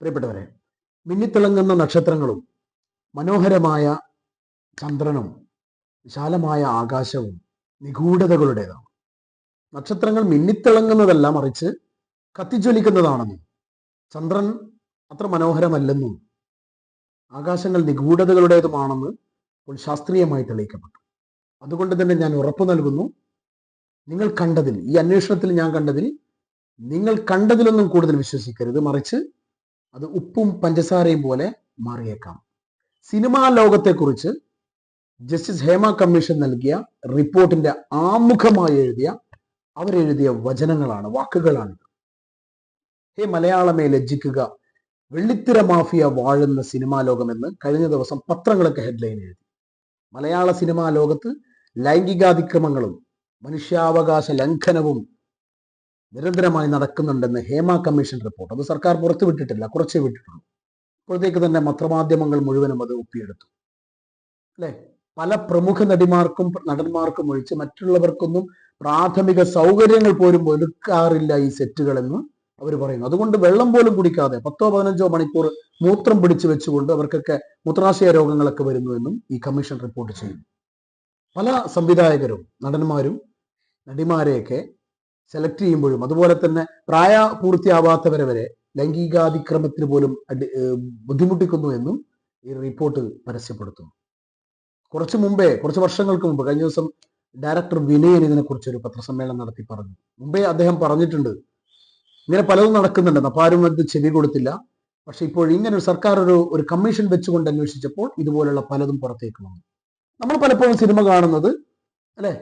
പ്രിയപ്പെട്ടവരെ മിന്നിത്തിളങ്ങുന്ന നക്ഷത്രങ്ങളും മനോഹരമായ ചന്ദ്രനും വിശാലമായ ആകാശവും നിഗൂഢതകളുടേതാണ്. നക്ഷത്രങ്ങൾ മിന്നിത്തിളങ്ങുന്നതല്ല മറിച്ച് കത്തിജ്വലിക്കുന്നതാണെന്നും ചന്ദ്രൻ അത്ര മനോഹരമല്ലെന്നും ആകാശങ്ങൾ നിഗൂഢതകളുടേതുമാണെന്ന് ഇപ്പോൾ ശാസ്ത്രീയമായി തെളിയിക്കപ്പെട്ടു. അതുകൊണ്ട് തന്നെ ഞാൻ ഉറപ്പു നൽകുന്നു നിങ്ങൾ കണ്ടതിൽ ഈ അന്വേഷണത്തിൽ ഞാൻ കണ്ടതിൽ നിങ്ങൾ കണ്ടതിലൊന്നും കൂടുതൽ വിശ്വസിക്കരുത്. മറിച്ച് അത് ഉപ്പും പഞ്ചസാരയും പോലെ മാറിയേക്കാം. സിനിമാ ലോകത്തെക്കുറിച്ച് ജസ്റ്റിസ് ഹേമ കമ്മീഷൻ നൽകിയ റിപ്പോർട്ടിന്റെ ആമുഖമായി എഴുതിയ അവരെഴുതിയ വചനങ്ങളാണ് വാക്കുകളാണ് ഹേ മലയാളമേ ലജ്ജിക്കുക. വെള്ളിത്തിര മാഫിയ വാഴുന്ന സിനിമാ ലോകമെന്ന് കഴിഞ്ഞ ദിവസം പത്രങ്ങളൊക്കെ ഹെഡ്ലൈൻ എഴുതി. മലയാള സിനിമാ ലോകത്ത് ലൈംഗികാതിക്രമങ്ങളും മനുഷ്യാവകാശ ലംഘനവും നിരന്തരമായി നടക്കുന്നുണ്ടെന്ന് ഹേമ കമ്മീഷൻ റിപ്പോർട്ട്. അത് സർക്കാർ പുറത്തുവിട്ടിട്ടില്ല കുറച്ചേ വിട്ടിട്ടുള്ളൂ. ഇപ്പോഴത്തേക്ക് തന്നെ പത്രമാധ്യമങ്ങൾ മുഴുവനും അത് ഒപ്പിയെടുത്തു. അല്ലെ? പല പ്രമുഖ നടിമാർക്കും നടന്മാർക്കും ഒഴിച്ച് മറ്റുള്ളവർക്കൊന്നും പ്രാഥമിക സൗകര്യങ്ങൾ പോലും ഒരുക്കാറില്ല ഈ സെറ്റുകളെന്ന് അവർ പറയുന്നു. അതുകൊണ്ട് വെള്ളം പോലും കുടിക്കാതെ പത്തോ പതിനഞ്ചോ മണിക്കൂർ മൂത്രം പിടിച്ചു വെച്ചുകൊണ്ട് അവർക്കൊക്കെ മൂത്രാശയ രോഗങ്ങളൊക്കെ വരുന്നു എന്നും ഈ കമ്മീഷൻ റിപ്പോർട്ട് ചെയ്യുന്നു. പല സംവിധായകരും നടന്മാരും നടിമാരെയൊക്കെ സെലക്ട് ചെയ്യുമ്പോഴും അതുപോലെ തന്നെ പ്രായപൂർത്തിയാവാത്തവരെ വരെ ലൈംഗികാതിക്രമത്തിന് പോലും അടി ബുദ്ധിമുട്ടിക്കുന്നു എന്നും ഈ റിപ്പോർട്ട് പരസ്യപ്പെടുത്തുന്നു. കുറച്ചു മുമ്പേ കുറച്ച് വർഷങ്ങൾക്ക് മുമ്പ് കഴിഞ്ഞ ദിവസം ഡയറക്ടർ വിനയൻ ഇതിനെക്കുറിച്ച് ഒരു പത്രസമ്മേളനം നടത്തി പറഞ്ഞു. മുമ്പേ അദ്ദേഹം പറഞ്ഞിട്ടുണ്ട് ഇങ്ങനെ പലതും നടക്കുന്നുണ്ടെന്ന് അപ്പൊ ആരും അത് ചെവി കൊടുത്തില്ല. പക്ഷെ ഇപ്പോൾ ഇങ്ങനെ ഒരു സർക്കാർ ഒരു ഒരു കമ്മീഷൻ വെച്ചുകൊണ്ട് അന്വേഷിച്ചപ്പോൾ ഇതുപോലുള്ള പലതും പുറത്തേക്ക് വന്നു. നമ്മൾ പലപ്പോഴും സിനിമ കാണുന്നത് അല്ലെ?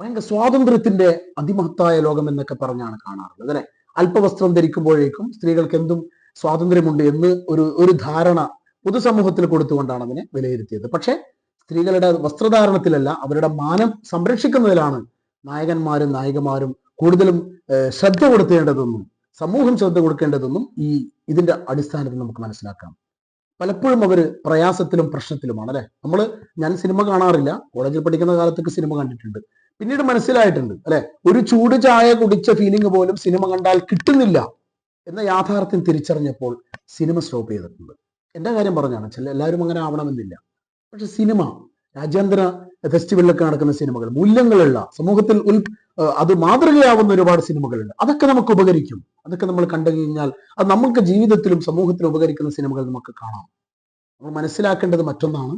ഭയങ്കര സ്വാതന്ത്ര്യത്തിന്റെ അതിമഹത്തായ ലോകം എന്നൊക്കെ പറഞ്ഞാണ് കാണാറുള്ളത് അല്ലെ? അല്പവസ്ത്രം ധരിക്കുമ്പോഴേക്കും സ്ത്രീകൾക്ക് എന്തും സ്വാതന്ത്ര്യമുണ്ട് എന്ന് ഒരു ഒരു ധാരണ പൊതുസമൂഹത്തിൽ കൊടുത്തുകൊണ്ടാണ് അതിനെ വിലയിരുത്തിയത്. പക്ഷേ സ്ത്രീകളുടെ വസ്ത്രധാരണത്തിലല്ല അവരുടെ മാനം സംരക്ഷിക്കുന്നതിലാണ് നായകന്മാരും നായികമാരും കൂടുതലും ശ്രദ്ധ കൊടുത്തേണ്ടതെന്നും സമൂഹം ശ്രദ്ധ കൊടുക്കേണ്ടതെന്നും ഈ ഇതിന്റെ അടിസ്ഥാനത്തിൽ നമുക്ക് മനസ്സിലാക്കാം. പലപ്പോഴും അവർ പ്രയാസത്തിലും പ്രശ്നത്തിലുമാണ് അല്ലെ? നമ്മൾ ഞാൻ സിനിമ കാണാറില്ല കോളേജിൽ പഠിക്കുന്ന കാലത്തൊക്കെ സിനിമ കണ്ടിട്ടുണ്ട്. പിന്നീട് മനസ്സിലായിട്ടുണ്ട് അല്ലെ? ഒരു ചൂട് ചായ കുടിച്ച ഫീലിംഗ് പോലും സിനിമ കണ്ടാൽ കിട്ടുന്നില്ല എന്ന യാഥാർത്ഥ്യം തിരിച്ചറിഞ്ഞപ്പോൾ സിനിമ സ്റ്റോപ്പ് ചെയ്തിട്ടുണ്ട്. എന്റെ കാര്യം പറഞ്ഞാണ് ചില എല്ലാവരും അങ്ങനെ ആവണമെന്നില്ല. പക്ഷെ സിനിമ രാജ്യാന്തര ഫെസ്റ്റിവലിലൊക്കെ നടക്കുന്ന സിനിമകൾ മൂല്യങ്ങളുള്ള സമൂഹത്തിൽ ഉൽ അത് മാതൃകയാവുന്ന ഒരുപാട് സിനിമകളുണ്ട് അതൊക്കെ നമുക്ക് ഉപകരിക്കും. അതൊക്കെ നമ്മൾ കണ്ടു കഴിഞ്ഞാൽ അത് നമുക്ക് ജീവിതത്തിലും സമൂഹത്തിലും ഉപകരിക്കുന്ന സിനിമകൾ നമുക്ക് കാണാം. നമ്മൾ മനസ്സിലാക്കേണ്ടത് മറ്റൊന്നാണ്.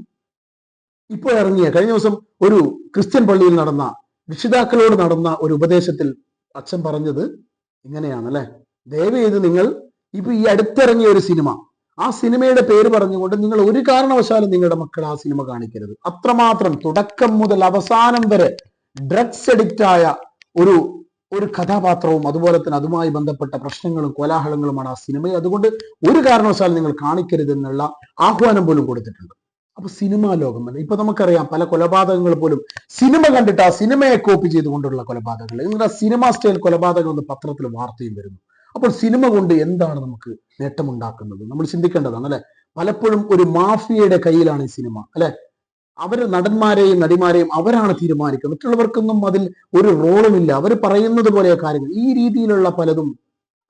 ഇപ്പോൾ ഇറങ്ങിയ കഴിഞ്ഞ ദിവസം ഒരു ക്രിസ്ത്യൻ പള്ളിയിൽ നടന്ന രക്ഷിതാക്കളോട് നടന്ന ഒരു ഉപദേശത്തിൽ അച്ഛൻ പറഞ്ഞത് ഇങ്ങനെയാണ് അല്ലെ ദയവ് ചെയ്ത് നിങ്ങൾ ഇപ്പൊ ഈ അടുത്തിറങ്ങിയ ഒരു സിനിമ ആ സിനിമയുടെ പേര് പറഞ്ഞുകൊണ്ട് നിങ്ങൾ ഒരു കാരണവശാലും നിങ്ങളുടെ മക്കൾ ആ സിനിമ കാണിക്കരുത്. അത്രമാത്രം തുടക്കം മുതൽ അവസാനം വരെ ഡ്രഗ്സ് അഡിക്റ്റ് ആയ ഒരു ഒരു കഥാപാത്രവും അതുപോലെ തന്നെ അതുമായി ബന്ധപ്പെട്ട പ്രശ്നങ്ങളും കോലാഹലങ്ങളുമാണ് ആ സിനിമയെ. അതുകൊണ്ട് ഒരു കാരണവശാലും നിങ്ങൾ കാണിക്കരുത് എന്നുള്ള ആഹ്വാനം പോലും കൊടുത്തിട്ടുണ്ട്. അപ്പൊ സിനിമാ ലോകം അല്ല? ഇപ്പൊ നമുക്കറിയാം പല കൊലപാതകങ്ങൾ പോലും സിനിമ കണ്ടിട്ട് ആ സിനിമയെ കോപ്പി ചെയ്തുകൊണ്ടുള്ള കൊലപാതകങ്ങൾ. എന്നിട്ട് ആ സിനിമ സ്റ്റൈൽ കൊലപാതകം എന്ന് പത്രത്തിൽ വാർത്തയും വരുന്നു. അപ്പോൾ സിനിമ കൊണ്ട് എന്താണ് നമുക്ക് നേട്ടമുണ്ടാക്കുന്നത്? നമ്മൾ ചിന്തിക്കേണ്ടതാണ് അല്ലെ? പലപ്പോഴും ഒരു മാഫിയയുടെ കയ്യിലാണ് ഈ സിനിമ അല്ലെ? അവർ നടന്മാരെയും നടിമാരെയും അവരാണ് തീരുമാനിക്കുക മറ്റുള്ളവർക്കൊന്നും അതിൽ ഒരു റോളുമില്ല അവർ പറയുന്നത് പോലെ കാര്യങ്ങൾ. ഈ രീതിയിലുള്ള പലതും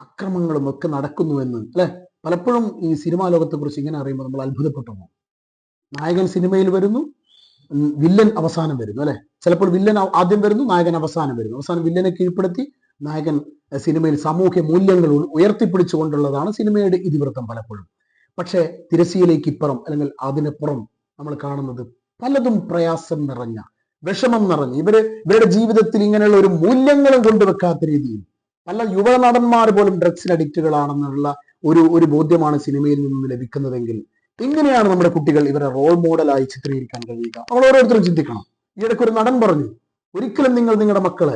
അക്രമങ്ങളും ഒക്കെ നടക്കുന്നുവെന്ന് അല്ലെ? പലപ്പോഴും ഈ സിനിമാ ലോകത്തെ കുറിച്ച് ഇങ്ങനെ അറിയുമ്പോൾ നമ്മൾ അത്ഭുതപ്പെട്ടു പോകും. നായകൻ സിനിമയിൽ വരുന്നു വില്ലൻ അവസാനം വരുന്നു അല്ലെ? ചിലപ്പോൾ വില്ലൻ ആദ്യം വരുന്നു നായകൻ അവസാനം വരുന്നു. അവസാനം വില്ലനെ കീഴ്പ്പെടുത്തി നായകൻ സിനിമയിൽ സാമൂഹ്യ മൂല്യങ്ങൾ ഉയർത്തിപ്പിടിച്ചുകൊണ്ടുള്ളതാണ് സിനിമയുടെ ഇതിവൃത്തം പലപ്പോഴും. പക്ഷേ തിരശ്ശീലേക്ക് ഇപ്പുറം അല്ലെങ്കിൽ അതിനപ്പുറം നമ്മൾ കാണുന്നത് പലതും പ്രയാസം നിറഞ്ഞ വിഷമം നിറഞ്ഞ ഇവർ ഇവരുടെ ജീവിതത്തിൽ ഇങ്ങനെയുള്ള ഒരു മൂല്യങ്ങളും കൊണ്ടുവെക്കാത്ത രീതിയിൽ പല യുവ നടന്മാർ പോലും ഡ്രഗ്സിന് അഡിക്റ്റുകളാണെന്നുള്ള ഒരു ഒരു ബോധ്യമാണ് സിനിമയിൽ നിന്ന് ലഭിക്കുന്നതെങ്കിൽ എങ്ങനെയാണ് നമ്മുടെ കുട്ടികൾ ഇവരെ റോൾ മോഡലായി ചിത്രീകരിക്കാൻ കഴിയുക. നമ്മൾ ഓരോരുത്തരും ചിന്തിക്കണം. ഈ ഇടയ്ക്ക് ഒരു നടൻ പറഞ്ഞു ഒരിക്കലും നിങ്ങൾ നിങ്ങളുടെ മക്കൾ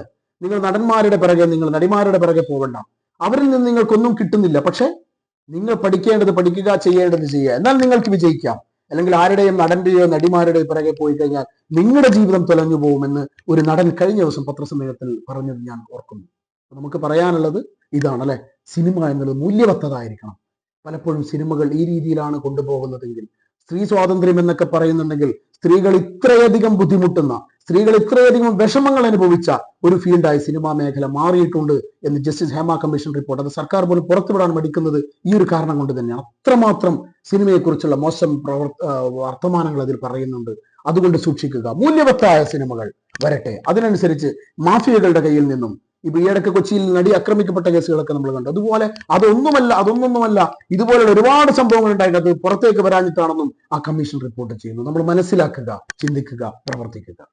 നിങ്ങൾ നടന്മാരുടെ പിറകെ നിങ്ങൾ നടിമാരുടെ പിറകെ പോകണ്ട അവരിൽ നിന്ന് നിങ്ങൾക്കൊന്നും കിട്ടുന്നില്ല. പക്ഷെ നിങ്ങൾ പഠിക്കേണ്ടത് പഠിക്കുക ചെയ്യേണ്ടത് ചെയ്യുക. എന്നാൽ നിങ്ങൾക്ക് വിജയിക്കാം. അല്ലെങ്കിൽ ആരുടെയും നടന്റെയോ നടിമാരുടെയോ പിറകെ പോയി കഴിഞ്ഞാൽ നിങ്ങളുടെ ജീവിതം തുലഞ്ഞു പോകുമെന്ന് ഒരു നടൻ കഴിഞ്ഞ ദിവസം പത്രസമ്മേളനത്തിൽ പറഞ്ഞത് ഞാൻ ഓർക്കുന്നു. നമുക്ക് പറയാനുള്ളത് ഇതാണ് അല്ലെ? സിനിമ എന്നുള്ളത് മൂല്യവത്തതായിരിക്കണം പലപ്പോഴും സിനിമകൾ ഈ രീതിയിലാണ് കൊണ്ടുപോകുന്നതെങ്കിൽ സ്ത്രീ സ്വാതന്ത്ര്യം എന്നൊക്കെ പറയുന്നുണ്ടെങ്കിൽ സ്ത്രീകൾ ഇത്രയധികം ബുദ്ധിമുട്ടുന്ന സ്ത്രീകൾ ഇത്രയധികം വിഷമങ്ങൾ അനുഭവിച്ച ഒരു ഫീൽഡായി സിനിമാ മേഖല മാറിയിട്ടുണ്ട് എന്ന് ജസ്റ്റിസ് ഹേമ കമ്മീഷൻ റിപ്പോർട്ട്. അത് സർക്കാർ പോലും പുറത്തുവിടാൻ മടിക്കുന്നത് ഈ ഒരു കാരണം കൊണ്ട് തന്നെയാണ്. അത്രമാത്രം സിനിമയെക്കുറിച്ചുള്ള മോശം വർത്തമാനങ്ങൾ അതിൽ പറയുന്നുണ്ട്. അതുകൊണ്ട് സൂക്ഷിക്കുക. മൂല്യവത്തായ സിനിമകൾ വരട്ടെ. അതിനനുസരിച്ച് മാഫിയകളുടെ കയ്യിൽ നിന്നും ഇപ്പൊ ഈയിടയ്ക്ക് കൊച്ചിയിൽ നടി ആക്രമിക്കപ്പെട്ട കേസുകളൊക്കെ നമ്മൾ കണ്ടു. അതുപോലെ അതൊന്നുമല്ല അതൊന്നൊന്നുമല്ല ഇതുപോലുള്ള ഒരുപാട് സംഭവങ്ങൾ ഉണ്ടായിട്ട് പുറത്തേക്ക് വരാഞ്ഞിട്ടാണെന്നും ആ കമ്മീഷൻ റിപ്പോർട്ട് ചെയ്യുന്നു. നമ്മൾ മനസ്സിലാക്കുക ചിന്തിക്കുക പ്രവർത്തിക്കുക.